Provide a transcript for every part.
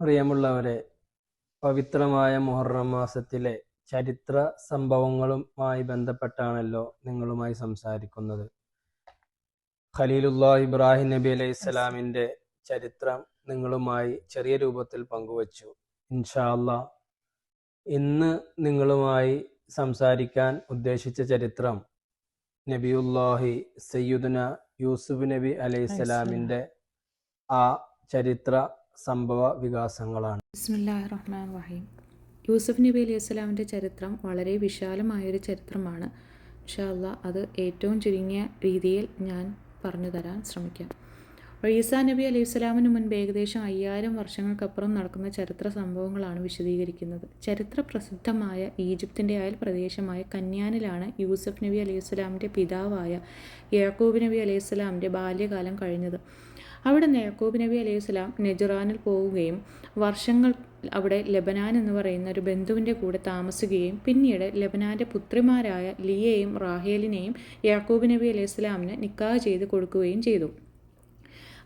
പ്രിയമുള്ളവരെ പവിത്രമായ മുഹറം മാസത്തിലെ ചരിത്ര സംഭവങ്ങളുമായി ബന്ധപ്പെട്ടാണല്ലോ നിങ്ങളുമായി സംസാരിക്കുന്നത്. ഖലീലുല്ലാ ഇബ്രാഹിം നബി അലൈഹി സ്വലാമിന്റെ ചരിത്രം നിങ്ങളുമായി ചെറിയ രൂപത്തിൽ പങ്കുവച്ചു. ഇൻഷാല്ല ഇന്ന് നിങ്ങളുമായി സംസാരിക്കാൻ ഉദ്ദേശിച്ച ചരിത്രം നബിയുല്ലാഹി സയ്യുദന യൂസുഫ് നബി അലൈഹി സ്വലാമിന്റെ ആ ചരിത്ര സംഭവ വികാസങ്ങളാണ്. റഹീം യൂസഫ് നബി അലൈഹി സ്വലാമിന്റെ ചരിത്രം വളരെ വിശാലമായൊരു ചരിത്രമാണ്. ഇൻഷാല്ല അത് ഏറ്റവും ചുരുങ്ങിയ രീതിയിൽ ഞാൻ പറഞ്ഞു തരാൻ ശ്രമിക്കാം. ഈസാ നബി അലൈഹി സ്വലാമിന് മുൻപ് ഏകദേശം അയ്യായിരം വർഷങ്ങൾക്കപ്പുറം നടക്കുന്ന ചരിത്ര സംഭവങ്ങളാണ് വിശദീകരിക്കുന്നത്. ചരിത്ര പ്രസിദ്ധമായ ഈജിപ്തിന്റെ അയൽ പ്രദേശമായ കന്യാനിലാണ് യൂസഫ് നബി അലൈഹി സ്വലാമിന്റെ പിതാവായ യാക്കൂബ് നബി അലൈഹി സ്വലാമിന്റെ ബാല്യകാലം കഴിഞ്ഞത്. അവിടെ നിന്ന് യാക്കൂബ് നബി അലൈഹി സ്വലാം നെജറാനിൽ പോവുകയും വർഷങ്ങൾ അവിടെ ലബനാൻ എന്ന് പറയുന്ന ഒരു ബന്ധുവിന്റെ കൂടെ താമസിക്കുകയും പിന്നീട് ലബനാന്റെ പുത്രിമാരായ ലിയയെയും റാഹേലിനെയും യാക്കൂബ് നബി അലൈഹി സ്വലാമിന് നിക്കാഹ് ചെയ്ത് കൊടുക്കുകയും ചെയ്തു.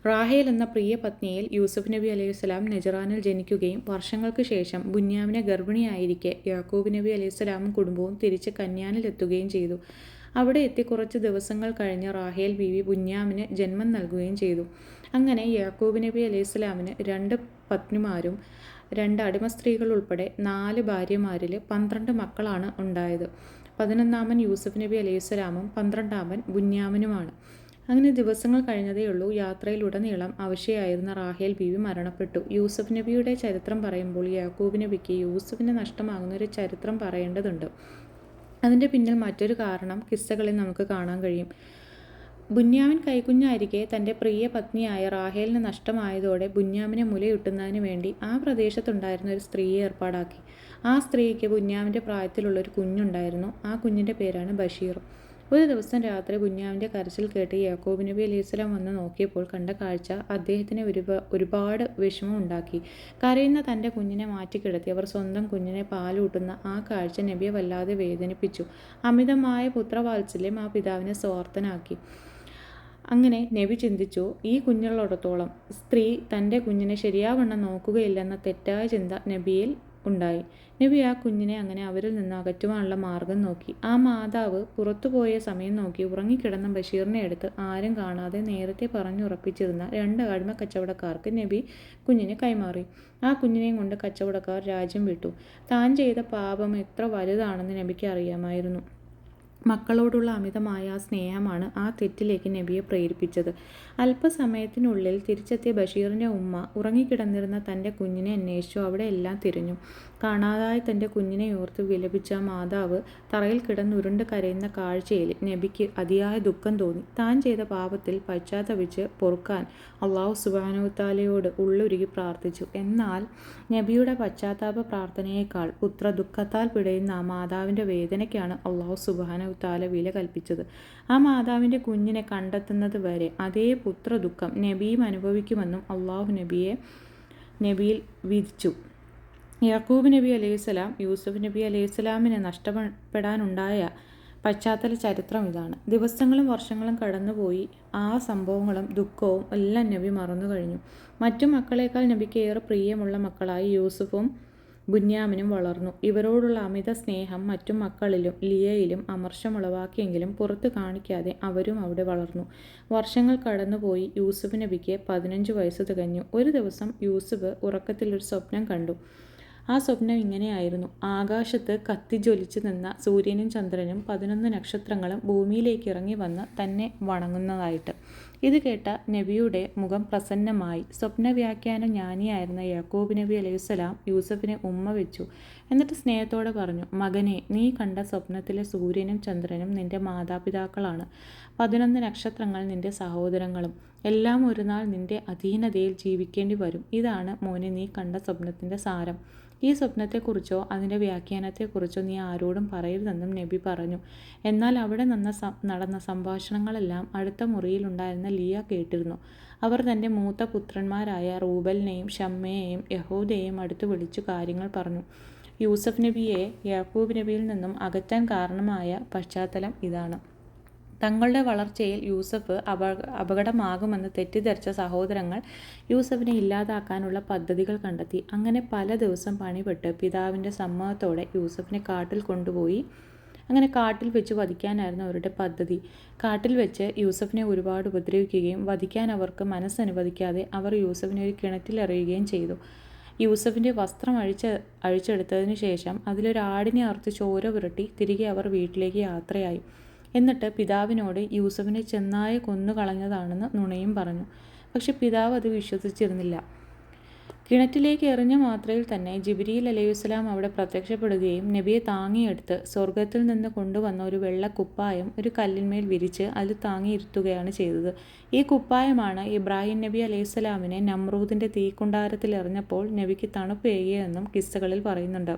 റാഹേൽ എന്ന പ്രിയ പത്നിയിൽ യൂസുഫ് നബി അലൈഹി സ്വലാം നെജറാനിൽ ജനിക്കുകയും വർഷങ്ങൾക്ക് ശേഷം ബുന്യാമിനെ ഗർഭിണിയായിരിക്കെ യാക്കൂബ് നബി അലൈഹി സ്വലാമും കുടുംബവും തിരിച്ച് കന്യാനിലെത്തുകയും ചെയ്തു. അവിടെ എത്തി കുറച്ച് ദിവസങ്ങൾ കഴിഞ്ഞ് റാഹേൽ ബീവി ബുന്യാമിന് ജന്മം നൽകുകയും ചെയ്തു. അങ്ങനെ യാക്കൂബ് നബി അലൈഹി സ്വലാമിന് രണ്ട് പത്നിമാരും രണ്ട് അടിമ സ്ത്രീകൾ ഉൾപ്പെടെ നാല് ഭാര്യമാരിൽ പന്ത്രണ്ട് മക്കളാണ് ഉണ്ടായത്. പതിനൊന്നാമൻ യൂസഫ് നബി അലൈഹി സ്വലാമും പന്ത്രണ്ടാമൻ ബുന്യാമിനുമാണ് അങ്ങനെ ദിവസങ്ങൾ കഴിഞ്ഞതേയുള്ളൂ യാത്രയിലുടനീളം അവശയായിരുന്ന റാഹേൽ ബീവി മരണപ്പെട്ടു. യൂസഫ് നബിയുടെ ചരിത്രം പറയുമ്പോൾ യാക്കൂബ് നബിക്ക് യൂസഫിന് നഷ്ടമാകുന്ന ഒരു ചരിത്രം പറയേണ്ടതുണ്ട്. അതിന്റെ പിന്നിൽ മറ്റൊരു കാരണം കിസ്സകളിൽ നമുക്ക് കാണാൻ കഴിയും. ബുന്യാമിൻ കൈക്കുഞ്ഞായിരിക്കെ തന്റെ പ്രിയ പത്നിയായ റാഹേലിന് നഷ്ടമായതോടെ ബുന്യാമിനെ മുലയൂട്ടുന്നതിന് വേണ്ടി ആ പ്രദേശത്തുണ്ടായിരുന്ന ഒരു സ്ത്രീയെ ഏർപ്പാടാക്കി. ആ സ്ത്രീക്ക് ബുന്യാമിന്റെ പ്രായത്തിലുള്ളൊരു കുഞ്ഞുണ്ടായിരുന്നു. ആ കുഞ്ഞിന്റെ പേരാണ് ബഷീർ. ഒരു ദിവസം രാത്രി കുഞ്ഞാവിന്റെ കരച്ചിൽ കേട്ട് യാക്കോബ് നബി അലൈഹിസ്ലാം വന്ന് നോക്കിയപ്പോൾ കണ്ട കാഴ്ച അദ്ദേഹത്തിന് ഒരുപാ ഒരുപാട് വിഷമം ഉണ്ടാക്കി. കരയുന്ന തന്റെ കുഞ്ഞിനെ മാറ്റിക്കിടത്തി അവർ സ്വന്തം കുഞ്ഞിനെ പാലൂട്ടുന്ന ആ കാഴ്ച നബിയെ വല്ലാതെ വേദനിപ്പിച്ചു. അമിതമായ പുത്രവാത്സല്യം ആ പിതാവിനെ സ്വാർത്ഥനാക്കി. അങ്ങനെ നബി ചിന്തിച്ചു ഈ കുഞ്ഞുള്ളിടത്തോളം സ്ത്രീ തന്റെ കുഞ്ഞിനെ ശരിയാവണ്ണം നോക്കുകയില്ലെന്ന തെറ്റായ ചിന്ത നബിയിൽ ഉണ്ടായി. നബി ആ കുഞ്ഞിനെ അങ്ങനെ അവരിൽ നിന്ന് അകറ്റുവാനുള്ള മാർഗം നോക്കി. ആ മാതാവ് പുറത്തുപോയ സമയം നോക്കി ഉറങ്ങിക്കിടന്ന ബഷീറിനെ എടുത്ത് ആരും കാണാതെ നേരത്തെ പറഞ്ഞുറപ്പിച്ചിരുന്ന രണ്ട് അടിമ കച്ചവടക്കാർക്ക് നബി കുഞ്ഞിനെ കൈമാറി. ആ കുഞ്ഞിനെയും കൊണ്ട് കച്ചവടക്കാർ രാജ്യം വിട്ടു. താൻ ചെയ്ത പാപം എത്ര വലുതാണെന്ന് നബിക്ക് അറിയാമായിരുന്നു. മക്കളോടുള്ള അമിതമായ സ്നേഹമാണ് ആ തെറ്റിലേക്ക് നബിയെ പ്രേരിപ്പിച്ചത്. അല്പസമയത്തിനുള്ളിൽ തിരിച്ചെത്തിയ ബഷീറിന്റെ ഉമ്മ ഉറങ്ങിക്കിടന്നിരുന്ന തന്റെ കുഞ്ഞിനെ അന്വേഷിച്ചു. അവിടെ എല്ലാം തിരിഞ്ഞു. കാണാതായ തന്റെ കുഞ്ഞിനെ ഓർത്ത് വിലപിച്ച മാതാവ് തറയിൽ കിടന്നുരുണ്ട് കരയുന്ന കാഴ്ചയിൽ നബിക്ക് അതിയായ ദുഃഖം തോന്നി. താൻ ചെയ്ത പാപത്തിൽ പശ്ചാത്തപിച്ച് പൊറുക്കാൻ അള്ളാഹു സുബാനുത്താലയോട് ഉള്ളുരുകി പ്രാർത്ഥിച്ചു. എന്നാൽ നബിയുടെ പശ്ചാത്താപ പ്രാർത്ഥനയേക്കാൾ പുത്ര ദുഃഖത്താൽ പിടയുന്ന മാതാവിന്റെ വേദനയ്ക്കാണ് അള്ളാഹു സുബാനുത്താല വില കൽപ്പിച്ചത്. ആ മാതാവിന്റെ കുഞ്ഞിനെ കണ്ടെത്തുന്നത് വരെ അതേ പുത്ര ദുഃഖം നബിയും അനുഭവിക്കുമെന്നും അള്ളാഹു നബിയെ നബിയിൽ വിധിച്ചു. യാക്കൂബ് നബി അലൈഹിസ്സലാം യൂസുഫ് നബി അലൈഹിസ്സലാമിനെ നഷ്ടപ്പെടാനുണ്ടായ പശ്ചാത്തല ചരിത്രം ഇതാണ്. ദിവസങ്ങളും വർഷങ്ങളും കടന്നുപോയി ആ സംഭവങ്ങളും ദുഃഖവും എല്ലാം നബി മറന്നു കഴിഞ്ഞു മറ്റു മക്കളേക്കാൾ നബിക്ക് ഏറെ പ്രിയമുള്ള മക്കളായി യൂസുഫും ബുന്യാമിനും വളർന്നു. ഇവരോടുള്ള അമിത സ്നേഹം മറ്റു മക്കളിലും ലിയയിലും അമർഷമുളവാക്കിയെങ്കിലും പുറത്തു കാണിക്കാതെ അവരും അവിടെ വളർന്നു. വർഷങ്ങൾ കടന്നുപോയി യൂസുഫ് നബിക്ക് പതിനഞ്ച് വയസ്സ് തികഞ്ഞു. ഒരു ദിവസം യൂസുഫ് ഉറക്കത്തിലൊരു സ്വപ്നം കണ്ടു. ആ സ്വപ്നം ഇങ്ങനെയായിരുന്നു. ആകാശത്ത് കത്തിജ്വലിച്ചു നിന്ന സൂര്യനും ചന്ദ്രനും പതിനൊന്ന് നക്ഷത്രങ്ങളും ഭൂമിയിലേക്ക് ഇറങ്ങി വന്ന് തന്നെ വണങ്ങുന്നതായിട്ട്. ഇത് കേട്ട നബിയുടെ മുഖം പ്രസന്നമായി. സ്വപ്നവ്യാഖ്യാന ജ്ഞാനിയായിരുന്ന യാക്കൂബ് നബി അലൈഹിസ്സലാം യൂസഫിനെ ഉമ്മ വെച്ചു. എന്നിട്ട് സ്നേഹത്തോടെ പറഞ്ഞു മകനെ നീ കണ്ട സ്വപ്നത്തിലെ സൂര്യനും ചന്ദ്രനും നിന്റെ മാതാപിതാക്കളാണ്. പതിനൊന്ന് നക്ഷത്രങ്ങൾ നിന്റെ സഹോദരങ്ങളും. എല്ലാം ഒരു നാൾ നിന്റെ അധീനതയിൽ ജീവിക്കേണ്ടി വരും. ഇതാണ് മോനെ നീ കണ്ട സ്വപ്നത്തിന്റെ സാരം. ഈ സ്വപ്നത്തെക്കുറിച്ചോ അതിന്റെ വ്യാഖ്യാനത്തെക്കുറിച്ചോ നീ ആരോടും പറയരുതെന്നും നബി പറഞ്ഞു. എന്നാൽ അവിടെ നിന്ന നടന്ന സംഭാഷണങ്ങളെല്ലാം അടുത്ത മുറിയിലുണ്ടായിരുന്ന ലിയ കേട്ടിരുന്നു. അവർ തന്റെ മൂത്ത പുത്രന്മാരായ റൂബലിനെയും ഷമ്മയെയും യഹൂദയെയും അടുത്ത് വിളിച്ചു കാര്യങ്ങൾ പറഞ്ഞു. യൂസഫ് നബിയെ യാക്കൂബ് നബിയിൽ നിന്നും അകറ്റാൻ കാരണമായ പശ്ചാത്തലം ഇതാണ്. തങ്ങളുടെ വളർച്ചയിൽ യൂസഫ് അപ അപകടമാകുമെന്ന് തെറ്റിദ്ധരിച്ച സഹോദരങ്ങൾ യൂസഫിനെ ഇല്ലാതാക്കാനുള്ള പദ്ധതികൾ കണ്ടെത്തി. അങ്ങനെ പല ദിവസം പണിപ്പെട്ട് പിതാവിന്റെ സമ്മതത്തോടെ യൂസഫിനെ കാട്ടിൽ കൊണ്ടുപോയി. അങ്ങനെ കാട്ടിൽ വെച്ച് വധിക്കാനായിരുന്നു അവരുടെ പദ്ധതി. കാട്ടിൽ വെച്ച് യൂസഫിനെ ഒരുപാട് ഉപദ്രവിക്കുകയും വധിക്കാൻ അവർക്ക് മനസ്സനുവദിക്കാതെ അവർ യൂസഫിനെ ഒരു കിണറ്റിലെറിയുകയും ചെയ്തു. യൂസഫിന്റെ വസ്ത്രം അഴിച്ച് അഴിച്ചെടുത്തതിനു ശേഷം അതിലൊരാടിനെ അറുത്ത് ചോര പുരട്ടി തിരികെ അവർ വീട്ടിലേക്ക് യാത്രയായി. എന്നിട്ട് പിതാവിനോട് യൂസഫിനെ ചെന്നായ കൊന്നു കളഞ്ഞതാണെന്ന് നുണയും പറഞ്ഞു. പക്ഷെ പിതാവ് അത് വിശ്വസിച്ചിരുന്നില്ല. കിണറ്റിലേക്ക് എറിഞ്ഞ മാത്രയിൽ തന്നെ ജിബിരിയിൽ അലൈഹിസ്സലാം അവിടെ പ്രത്യക്ഷപ്പെടുകയും നബിയെ താങ്ങിയെടുത്ത് സ്വർഗത്തിൽ നിന്ന് കൊണ്ടുവന്ന ഒരു വെള്ള കുപ്പായം ഒരു കല്ലിന്മേൽ വിരിച്ച് അതിൽ താങ്ങിയിരുത്തുകയാണ് ചെയ്തത്. ഈ കുപ്പായമാണ് ഇബ്രാഹിം നബി അലൈഹിസ്സലാമിനെ നമ്രൂദിന്റെ തീക്കുണ്ടാരത്തിൽ എറിഞ്ഞപ്പോൾ നബിക്ക് തണുപ്പേകിയെന്നും കിസ്സകളിൽ പറയുന്നുണ്ട്.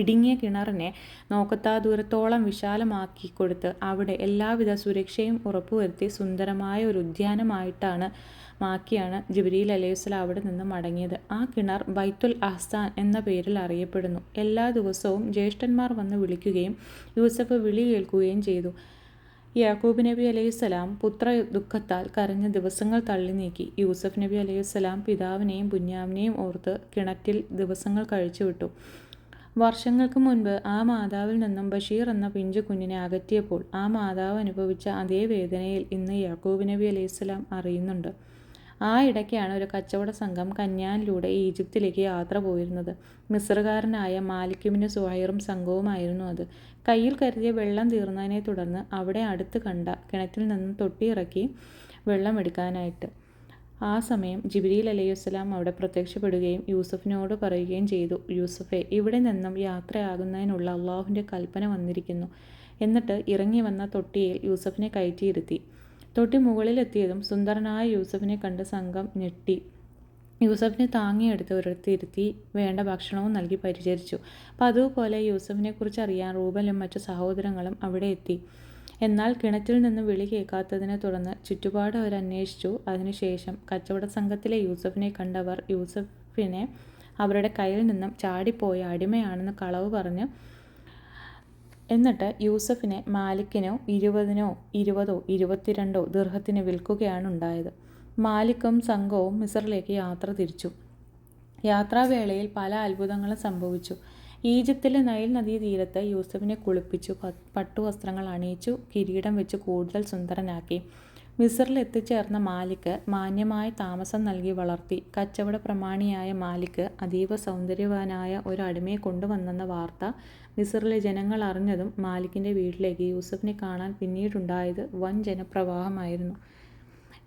ഇടുങ്ങിയ കിണറിനെ നോക്കത്താ ദൂരത്തോളം വിശാലമാക്കി കൊടുത്ത് അവിടെ എല്ലാവിധ സുരക്ഷയും ഉറപ്പുവരുത്തി സുന്ദരമായ ഒരു ഉദ്യാനമായിട്ടാണ് മാക്കിയാണ് ജിബ്രീൽ അലൈഹിസ്ലാം അവിടെ നിന്ന് മടങ്ങിയത്. ആ കിണർ ബൈത്തുൽ അഹ്സാൻ എന്ന പേരിൽ അറിയപ്പെടുന്നു. എല്ലാ ദിവസവും ജ്യേഷ്ഠന്മാർ വന്ന് വിളിക്കുകയും യൂസഫ് വിളി കേൾക്കുകയും ചെയ്തു. യാക്കൂബ് നബി അലൈഹിസ്സലാം പുത്ര ദുഃഖത്താൽ കരഞ്ഞ ദിവസങ്ങൾ തള്ളി നീക്കി. യൂസഫ് നബി അലൈഹിസ്സലാം പിതാവിനെയും പുഞ്ഞാവിനെയും ഓർത്ത് കിണറ്റിൽ ദിവസങ്ങൾ കഴിച്ചുവിട്ടു. വർഷങ്ങൾക്ക് മുൻപ് ആ മാതാവിൽ നിന്നും ബഷീർ എന്ന പിഞ്ചു കുഞ്ഞിനെ അകറ്റിയപ്പോൾ ആ മാതാവ് അനുഭവിച്ച അതേ വേദനയിൽ ഇന്ന് യാക്കൂബ് നബി അലൈഹി സ്വലാം അറിയുന്നുണ്ട്. ആ ഇടയ്ക്കാണ് ഒരു കച്ചവട സംഘം കന്യാനിലൂടെ ഈജിപ്തിലേക്ക് യാത്ര പോയിരുന്നത്. മിസ്രകാരനായ മാലിക്യുമിന് സുഹൈറും സംഘവുമായിരുന്നു അത്. കയ്യിൽ കരുതിയ വെള്ളം തീർന്നതിനെ തുടർന്ന് അവിടെ അടുത്ത് കണ്ട കിണറ്റിൽ നിന്നും തൊട്ടിയിറക്കി വെള്ളം എടുക്കാനായിട്ട്. ആ സമയം ജിബ്രീൽ അലൈഹിസ്സലാം അവിടെ പ്രത്യക്ഷപ്പെടുകയും യൂസഫിനോട് പറയുകയും ചെയ്തു യൂസഫെ ഇവിടെ നിന്നും യാത്രയാകുന്നതിനുള്ള അള്ളാഹുവിന്റെ കൽപ്പന വന്നിരിക്കുന്നു. എന്നിട്ട് ഇറങ്ങി വന്ന തൊട്ടിയിൽ യൂസഫിനെ കയറ്റിയിരുത്തി. തൊട്ടി മുകളിലെത്തിയതും സുന്ദരനായ യൂസഫിനെ കണ്ട് സംഘം ഞെട്ടി. യൂസഫിനെ താങ്ങിയെടുത്ത് ഒരിടത്തിരുത്തി വേണ്ട ഭക്ഷണവും നൽകി പരിചരിച്ചു. പതിവുപോലെ യൂസഫിനെക്കുറിച്ച് അറിയാൻ റൂബലും മറ്റു സഹോദരങ്ങളും അവിടെ എത്തി. എന്നാൽ കിണറ്റിൽ നിന്ന് വിളി കേൾക്കാത്തതിനെ തുടർന്ന് ചുറ്റുപാട് അവർ അന്വേഷിച്ചു. അതിനുശേഷം കച്ചവട സംഘത്തിലെ യൂസഫിനെ കണ്ടവർ യൂസഫിനെ അവരുടെ കയ്യിൽ നിന്നും ചാടിപ്പോയ അടിമയാണെന്ന് കളവ് പറഞ്ഞ് എന്നിട്ട് യൂസഫിനെ മാലിക്കിനോ ഇരുപതിനോ ഇരുപതോ ഇരുപത്തിരണ്ടോ ദീർഘത്തിന് വിൽക്കുകയാണ് ഉണ്ടായത്. മാലിക്കും സംഘവും മിസറിലേക്ക് യാത്ര തിരിച്ചു. യാത്രാവേളയിൽ പല അത്ഭുതങ്ങളും സംഭവിച്ചു. ഈജിപ്തിലെ നൈൽ നദീതീരത്ത് യൂസഫിനെ കുളിപ്പിച്ചു പട്ടുവസ്ത്രങ്ങൾ അണിയിച്ചു കിരീടം വെച്ച് കൂടുതൽ സുന്ദരനാക്കി. മിസറിൽ എത്തിച്ചേർന്ന മാലിക് മാന്യമായ താമസം നൽകി വളർത്തി. കച്ചവട പ്രമാണിയായ മാലിക് അതീവ സൗന്ദര്യവാനായ ഒരു അടിമയെ കൊണ്ടുവന്നെന്ന വാർത്ത മിസറിലെ ജനങ്ങൾ അറിഞ്ഞതും മാലിക്കിന്റെ വീട്ടിലേക്ക് യൂസഫിനെ കാണാൻ പിന്നീടുണ്ടായത് വൻ ജനപ്രവാഹമായിരുന്നു.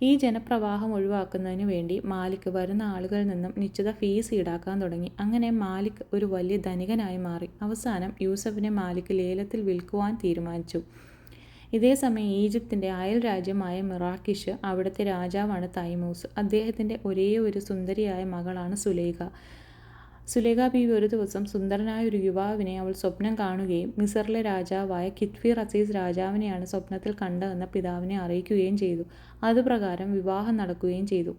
ഈ ജനപ്രവാഹം ഒഴിവാക്കുന്നതിന് വേണ്ടി മാലിക് വരുന്ന ആളുകളിൽ നിന്നും നിശ്ചിത ഫീസ് ഈടാക്കാൻ തുടങ്ങി. അങ്ങനെ മാലിക് ഒരു വലിയ ധനികനായി മാറി. അവസാനം യൂസഫിനെ മാലിക് ലേലത്തിൽ വിൽക്കുവാൻ തീരുമാനിച്ചു. ഇതേ സമയം ഈജിപ്തിന്റെ അയൽ രാജ്യമായ മിറാക്കിഷ് അവിടുത്തെ രാജാവാണ് തൈമൂസ്. അദ്ദേഹത്തിന്റെ ഒരേ ഒരു സുന്ദരിയായ മകളാണ് സുലേഖ. സുലേഖ ബീവി ഒരു ദിവസം സുന്ദരനായ ഒരു യുവാവിനെ അവൾ സ്വപ്നം കാണുകയും മിസറിലെ രാജാവായ കിത്ഫീർ റസീസ് രാജാവിനെയാണ് സ്വപ്നത്തിൽ കണ്ടതെന്ന് പിതാവിനെ അറിയിക്കുകയും ചെയ്തു. അതുപ്രകാരം വിവാഹം നടക്കുകയും ചെയ്തു.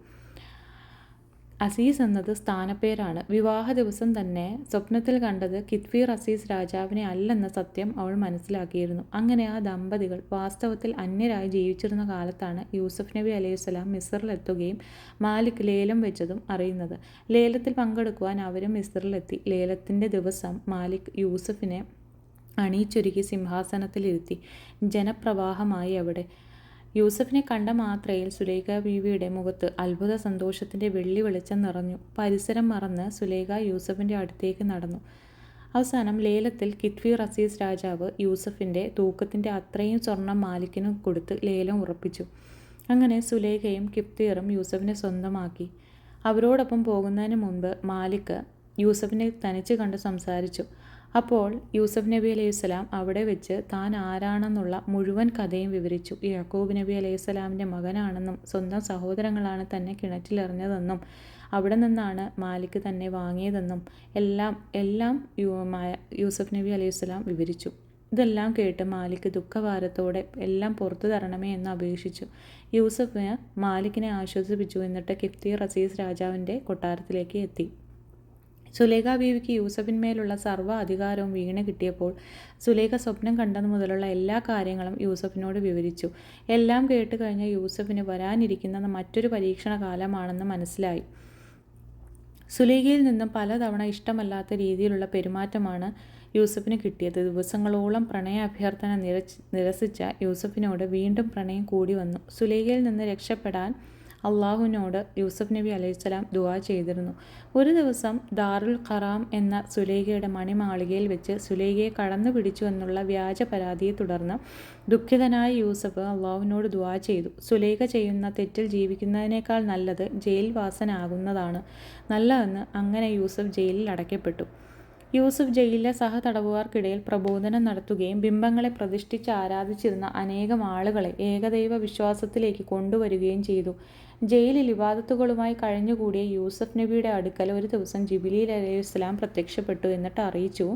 അസീസ് എന്നത് സ്ഥാനപ്പേരാണ്. വിവാഹ ദിവസം തന്നെ സ്വപ്നത്തിൽ കണ്ടത് കിത്ഫീർ അസീസ് രാജാവിനെ അല്ലെന്ന സത്യം അവൾ മനസ്സിലാക്കിയിരുന്നു. അങ്ങനെ ആ ദമ്പതികൾ വാസ്തവത്തിൽ അന്യരായി ജീവിച്ചിരുന്ന കാലത്താണ് യൂസഫ് നബി അലൈഹിസ്സലാം മിസറിലെത്തുകയും മാലിക് ലേലം വെച്ചതും അറിയുന്നത്. ലേലത്തിൽ പങ്കെടുക്കുവാൻ അവരും മിസറിലെത്തി ലേലത്തിന്റെ ദിവസം മാലിക് യൂസഫിനെ അണിയിച്ചൊരുക്കി സിംഹാസനത്തിലിരുത്തി. ജനപ്രവാഹമായി അവിടെ യൂസഫിനെ കണ്ട മാത്രയിൽ സുലേഖ ബീവിയുടെ മുഖത്ത് അത്ഭുത സന്തോഷത്തിന്റെ വെള്ളി വെളിച്ചം നിറഞ്ഞു. പരിസരം മറന്ന് സുലേഖ യൂസഫിന്റെ അടുത്തേക്ക് നടന്നു. അവസാനം ലേലത്തിൽ കിത്വി റസീസ് രാജാവ് യൂസഫിന്റെ തൂക്കത്തിന്റെ അത്രയും സ്വർണം മാലിക്കിനും കൊടുത്ത് ലേലം ഉറപ്പിച്ചു. അങ്ങനെ സുലേഖയും കിഫ്തീറും യൂസഫിനെ സ്വന്തമാക്കി. അവരോടൊപ്പം പോകുന്നതിന് മുൻപ് മാലിക് യൂസഫിനെ തനിച്ച് കണ്ട് സംസാരിച്ചു. അപ്പോൾ യൂസഫ് നബി അലൈഹിസ്സലാം അവിടെ വെച്ച് താൻ ആരാണെന്നുള്ള മുഴുവൻ കഥയും വിവരിച്ചു. യാക്കൂബ് നബി അലൈഹിസ്സലാമിന്റെ മകനാണെന്നും സ്വന്തം സഹോദരങ്ങളാണ് തന്നെ കിണറ്റിലെറിഞ്ഞതെന്നും അവിടെ നിന്നാണ് മാലിക് തന്നെ വാങ്ങിയതെന്നും എല്ലാം എല്ലാം യൂസഫ് നബി അലൈഹിസ്സലാം വിവരിച്ചു. ഇതെല്ലാം കേട്ട് മാലിക് ദുഃഖഭാരത്തോടെ എല്ലാം പുറത്തു തരണമേ എന്ന് അപേക്ഷിച്ചു. യൂസഫ് മാലിക്കിനെ ആശ്വസിപ്പിച്ചു. എന്നിട്ട് കിഫ്തി റസീസ് രാജാവിന്റെ കൊട്ടാരത്തിലേക്ക് എത്തി. സുലേഖ ബീവിക്ക് യൂസഫിന്മേലുള്ള സർവ അധികാരവും വീണ കിട്ടിയപ്പോൾ സുലേഖ സ്വപ്നം കണ്ടതു മുതലുള്ള എല്ലാ കാര്യങ്ങളും യൂസഫിനോട് വിവരിച്ചു. എല്ലാം കേട്ട് കഴിഞ്ഞ യൂസഫിന് വരാനിരിക്കുന്ന മറ്റൊരു പരീക്ഷണ കാലമാണെന്ന് മനസ്സിലായി. സുലേഖയിൽ നിന്നും പലതവണ ഇഷ്ടമല്ലാത്ത രീതിയിലുള്ള പെരുമാറ്റമാണ് യൂസഫിന് കിട്ടിയത്. ദിവസങ്ങളോളം പ്രണയ അഭ്യർത്ഥന നിരസിച്ച യൂസഫിനോട് വീണ്ടും പ്രണയം കൂടി വന്നു. സുലേഖയിൽ നിന്ന് രക്ഷപ്പെടാൻ അള്ളാഹുവിനോട് യൂസഫ് നബി അലൈഹിസ്സലാം ദുആ ചെയ്തിരുന്നു. ഒരു ദിവസം ദാറുൽ ഖറാം എന്ന സുലേഖയുടെ മണിമാളികയിൽ വെച്ച് സുലേഖയെ കടന്നു പിടിച്ചു എന്നുള്ള വ്യാജ പരാതിയെ തുടർന്ന് ദുഃഖിതനായ യൂസഫ് അള്ളാഹുവിനോട് ദുവാ ചെയ്തു. സുലേഖ ചെയ്യുന്ന തെറ്റിൽ ജീവിക്കുന്നതിനേക്കാൾ നല്ലത് ജയിൽവാസനാകുന്നതാണ്. നല്ലതെന്ന് അങ്ങനെ യൂസഫ് ജയിലിൽ അടയ്ക്കപ്പെട്ടു. യൂസഫ് ജയിലിലെ സഹതടവുകാർക്കിടയിൽ പ്രബോധനം നടത്തുകയും ബിംബങ്ങളെ പ്രതിഷ്ഠിച്ച് ആരാധിച്ചിരുന്ന അനേകം ആളുകളെ ഏകദൈവ വിശ്വാസത്തിലേക്ക് കൊണ്ടുവരികയും ചെയ്തു. ജയിലിൽ ഇബാദത്തുകളുമായി കഴിഞ്ഞുകൂടിയ യൂസഫ് നബിയുടെ അടുക്കൽ ഒരു ദിവസം ജിബിലി അലൈഹി ഇസ്ലാം പ്രത്യക്ഷപ്പെട്ടു എന്നിട്ട് അറിയിച്ചു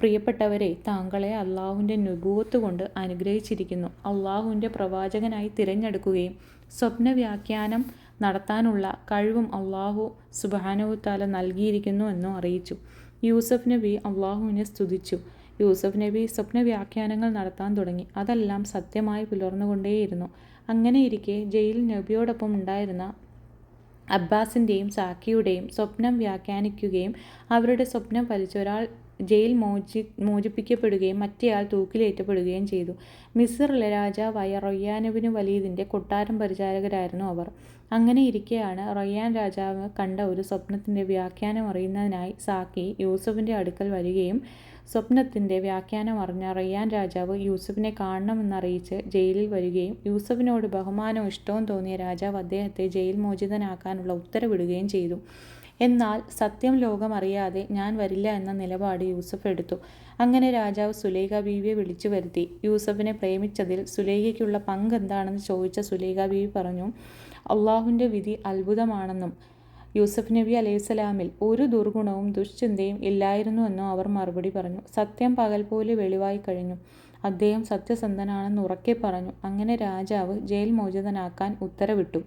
പ്രിയപ്പെട്ടവരെ താങ്കളെ അള്ളാഹുവിന്റെ നുബൂവത്ത് കൊണ്ട് അനുഗ്രഹിച്ചിരിക്കുന്നു. അള്ളാഹുവിന്റെ പ്രവാചകനായി തിരഞ്ഞെടുക്കുകയും സ്വപ്ന വ്യാഖ്യാനം നടത്താനുള്ള കഴിവും അള്ളാഹു സുബാനുത്താല നൽകിയിരിക്കുന്നു എന്നും അറിയിച്ചു. യൂസഫ് നബി അള്ളാഹുവിനെ സ്തുതിച്ചു. യൂസഫ് നബി സ്വപ്ന വ്യാഖ്യാനങ്ങൾ നടത്താൻ തുടങ്ങി. അതെല്ലാം സത്യമായി പുലർന്നുകൊണ്ടേയിരുന്നു. അങ്ങനെയിരിക്കെ ജയിലിൽ നബിയോടൊപ്പം ഉണ്ടായിരുന്ന അബ്ബാസിന്റെയും സാക്കിയുടെയും സ്വപ്നം വ്യാഖ്യാനിക്കുകയും അവരുടെ സ്വപ്നം ഫലിച്ച ഒരാൾ ജയിൽ മോചി മോചിപ്പിക്കപ്പെടുകയും മറ്റേയാൾ തൂക്കിലേറ്റപ്പെടുകയും ചെയ്തു. മിസറിലെ രാജാവായ റൊയ്യാനുവിന് വലിയതിന്റെ കൊട്ടാരം പരിചാരകരായിരുന്നു അവർ. അങ്ങനെ ഇരിക്കെയാണ് റൊയ്യാൻ രാജാവ് കണ്ട ഒരു സ്വപ്നത്തിന്റെ വ്യാഖ്യാനം അറിയുന്നതിനായി സാക്കി യൂസഫിന്റെ അടുക്കൽ വരികയും സ്വപ്നത്തിന്റെ വ്യാഖ്യാനം അറിഞ്ഞ റയ്യാൻ രാജാവ് യൂസഫിനെ കാണണമെന്നറിയിച്ച് ജയിലിൽ വരികയും യൂസഫിനോട് ബഹുമാനവും ഇഷ്ടവും തോന്നിയ രാജാവ് അദ്ദേഹത്തെ ജയിൽ മോചിതനാക്കാനുള്ള ഉത്തരവിടുകയും ചെയ്തു. എന്നാൽ സത്യം ലോകം അറിയാതെ ഞാൻ വരില്ല എന്ന നിലപാട് യൂസഫ് എടുത്തു. അങ്ങനെ രാജാവ് സുലൈഖ ബീവിയെ വിളിച്ചു വരുത്തി. യൂസഫിനെ പ്രേമിച്ചതിൽ സുലൈഖയ്ക്കുള്ള പങ്ക് എന്താണെന്ന് ചോദിച്ച സുലൈഖ ബീവി പറഞ്ഞു അള്ളാഹുവിന്റെ വിധി അത്ഭുതമാണെന്നും യൂസഫ് നബി അലൈഹിസ്സലാമിൽ ഒരു ദുർഗുണവും ദുശ്ചിന്തയും ഇല്ലായിരുന്നുവെന്നും അവർ മറുപടി പറഞ്ഞു. സത്യം പകൽ പോലെ വെളിവായി കഴിഞ്ഞു. അദ്ദേഹം സത്യസന്ധനാണെന്ന് ഉറക്കെ പറഞ്ഞു. അങ്ങനെ രാജാവ് ജയിൽ മോചിതനാക്കാൻ ഉത്തരവിട്ടു.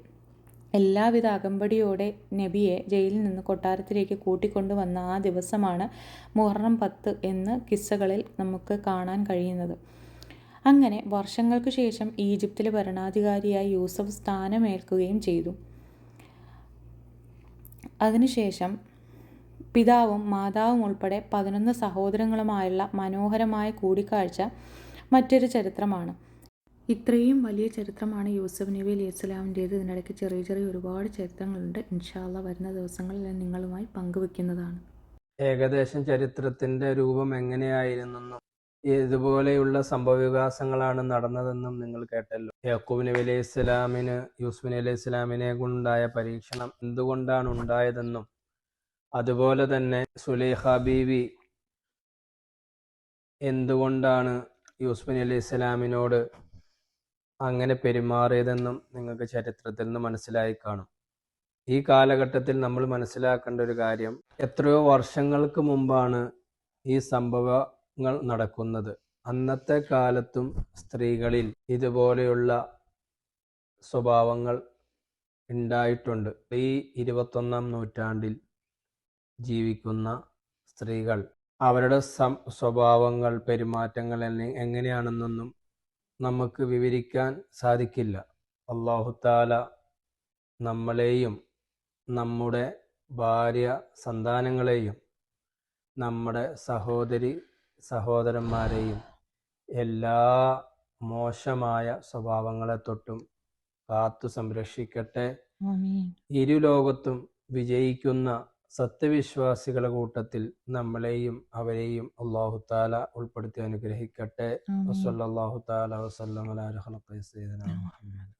എല്ലാവിധ അകമ്പടിയോടെ നബിയെ ജയിലിൽ നിന്ന് കൊട്ടാരത്തിലേക്ക് കൂട്ടിക്കൊണ്ടുവന്ന ആ ദിവസമാണ് മുഹറം പത്ത് എന്ന് കിസ്സകളിൽ നമുക്ക് കാണാൻ കഴിയുന്നത്. അങ്ങനെ വർഷങ്ങൾക്ക് ശേഷം ഈജിപ്തിലെ ഭരണാധികാരിയായി യൂസഫ് സ്ഥാനമേൽക്കുകയും ചെയ്തു. അതിനുശേഷം പിതാവും മാതാവും ഉൾപ്പെടെ പതിനൊന്ന് സഹോദരങ്ങളുമായുള്ള മനോഹരമായ കൂടിക്കാഴ്ച മറ്റൊരു ചരിത്രമാണ്. ഇത്രയും വലിയ ചരിത്രമാണ് യൂസഫ് നബി അലി ഇസ്ലാമിന്റേത് ഇതിനിടയ്ക്ക് ചെറിയ ചെറിയ ഒരുപാട് ചരിത്രങ്ങളുണ്ട്. ഇൻഷാല്ല വരുന്ന ദിവസങ്ങളിൽ ഞാൻ നിങ്ങളുമായി പങ്കുവെക്കുന്നതാണ് ഏകദേശം ചരിത്രത്തിന്റെ രൂപം എങ്ങനെയായിരുന്നെന്നും ഇതുപോലെയുള്ള സംഭവവികാസങ്ങളാണ് നടന്നതെന്നും നിങ്ങൾ കേട്ടല്ലോ. യാക്കൂബ് നബി അലൈഹി ഇസ്ലാമിന് യൂസുഫ് നബി അലൈഹി ഇസ്ലാമിനെ കൊണ്ടുണ്ടായ പരീക്ഷണം എന്തുകൊണ്ടാണ് ഉണ്ടായതെന്നും അതുപോലെ തന്നെ സുലൈഹ ബീവി എന്തുകൊണ്ടാണ് യൂസുഫ് നബി അലൈഹി ഇസ്ലാമിനോട് അങ്ങനെ പെരുമാറിയതെന്നും നിങ്ങൾക്ക് ചരിത്രത്തിൽ നിന്ന് മനസ്സിലായി കാണും. ഈ കാലഘട്ടത്തിൽ നമ്മൾ മനസ്സിലാക്കേണ്ട ഒരു കാര്യം എത്രയോ വർഷങ്ങൾക്ക് മുമ്പാണ് ഈ സംഭവങ്ങൾ നടക്കുന്നത്. അന്നത്തെ കാലത്തും സ്ത്രീകളിൽ ഇതുപോലെയുള്ള സ്വഭാവങ്ങൾ ഉണ്ടായിട്ടുണ്ട്. ഈ ഇരുപത്തൊന്നാം നൂറ്റാണ്ടിൽ ജീവിക്കുന്ന സ്ത്രീകൾ അവരുടെ സ്വഭാവങ്ങൾ പെരുമാറ്റങ്ങൾ എങ്ങനെയാണെന്നൊന്നും നമുക്ക് വിവരിക്കാൻ സാധിക്കില്ല. അള്ളാഹുത്താല നമ്മളെയും നമ്മുടെ ഭാര്യ സന്താനങ്ങളെയും നമ്മുടെ സഹോദരി സഹോദരന്മാരെയും എല്ലാ മോശമായ സ്വഭാവങ്ങളെ തൊട്ടും കാത്തു സംരക്ഷിക്കട്ടെ ഇരു ലോകത്തും വിജയിക്കുന്ന സത്യവിശ്വാസികളുടെ കൂട്ടത്തിൽ നമ്മളെയും അവരെയും അള്ളാഹു താല ഉൾപ്പെടുത്തി അനുഗ്രഹിക്കട്ടെ. വസല്ലല്ലാഹു തആല വസ്ലം അലാ മുഹമ്മദ്.